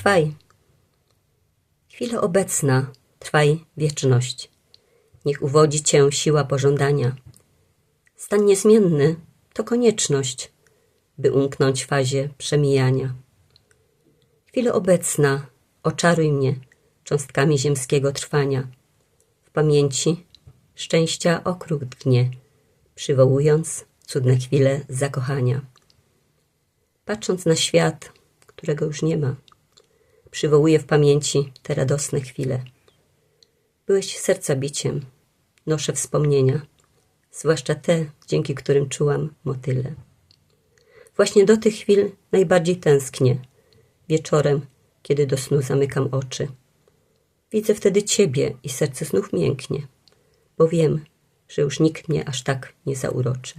trwaj. Chwila obecna, trwaj wieczność. Niech uwodzi cię siła pożądania. Stan niezmienny to konieczność, by umknąć fazie przemijania. Chwila obecna, oczaruj mnie cząstkami ziemskiego trwania. W pamięci szczęścia okrug dnie, przywołując cudne chwile zakochania. Patrząc na świat, którego już nie ma, przywołuję w pamięci te radosne chwile. Byłeś serca biciem, noszę wspomnienia, zwłaszcza te, dzięki którym czułam motyle. Właśnie do tych chwil najbardziej tęsknię, wieczorem, kiedy do snu zamykam oczy. Widzę wtedy Ciebie i serce znów mięknie, bo wiem, że już nikt mnie aż tak nie zauroczy.